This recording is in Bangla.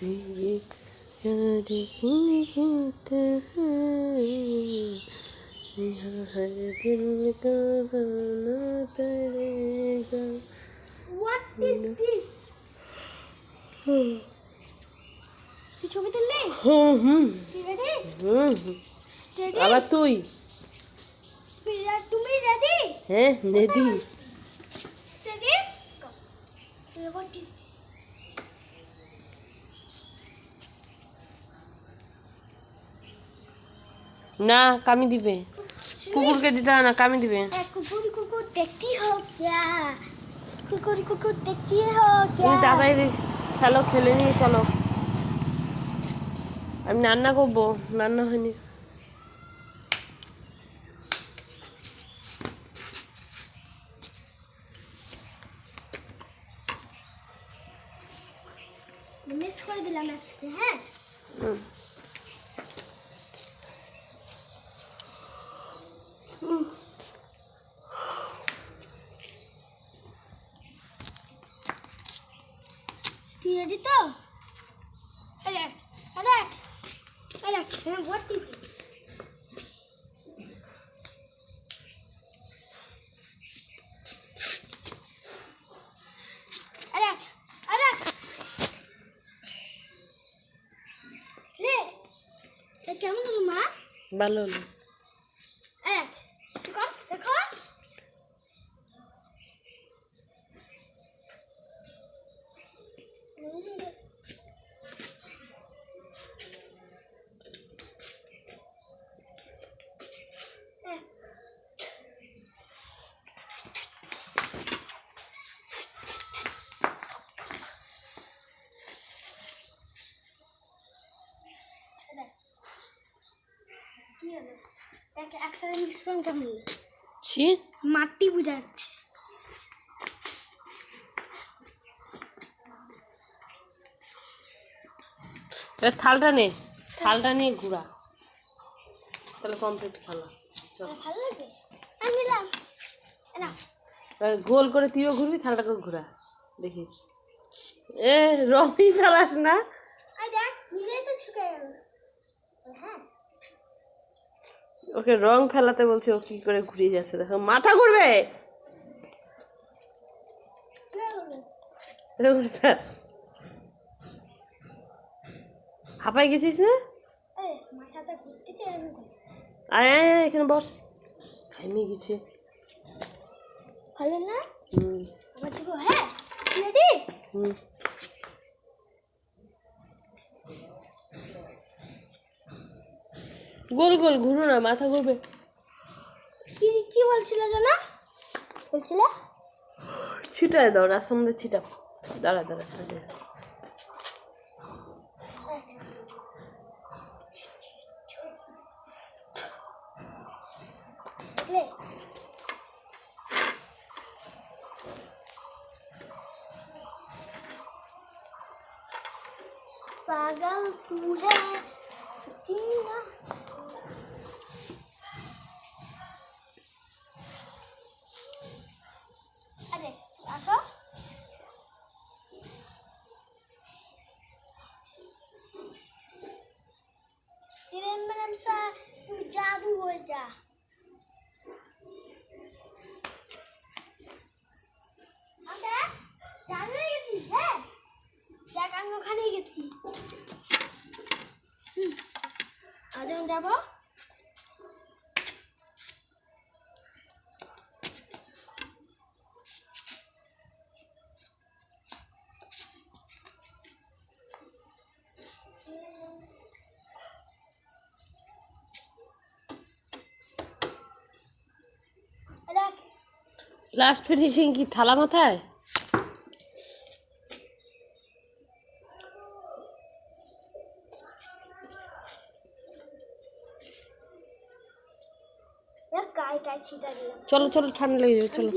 तेरे प्यार की होता है हर दिल का गाना पड़ेगा হোয়াট ইজ দিস তুই ছবি তুললি হুম হুম তুই রেডি হুম রেডি আবার তুই তুমি রেডি হ্যাঁ নেদি রেডি না কামি দিবে। কুকুরকে দিতে না কামি দিবে। কুকুর চলো খেলে নিয়ে চলো। আমি রান্না করব রান্না হয়নি। মিস করে দিলাম আজকে হ্যাঁ? তুই রেডি তো? কেমন মা? ভালো দেখো দেখো কি হলো একটা একসাথে মিশ্রণ কেমন হলো ছি মাটি বুঝাচ্ছে এবার থালটা নে। থালটা নিয়ে ঘোরা তাহলে কমপ্লিট খেলা না এবার গোল করে তুইও ঘুরবি থালটাকে ঘোরা। দেখি। এ রবি ফেলাস না। দেখ নিজেই তো শুকিয়ে গেল। হ্যাঁ। ওকে রং ফেলাতে বলছে ও কি করে ঘুরিয়ে যাচ্ছে? দেখো মাথা ঘুরবে। হাঁপাই গেছিস না। আয় আয় এখানে বস। খাইনি গেছে। ভালো না? হুম। গোল গোল ঘুরো না মাথা ঘুরবে। কি কি বলছিল জানা বলছিল? ছিটায় দাও রাস্তার মধ্যে ছিটাও। দাঁড়া দাঁড়া পাগল ফুল হিরেন ম্যাডাম স্যার তুই জাদু হয়ে যা আমরা জাদু হয়ে হ্যাঁ? দেখ আমি ওখানে গেছি। আজ আমি যাব? লাস্ট ফিনিশিং কি থালা মাথায়? চলো চলো ঠান্ডা লেগে যাবে চলো।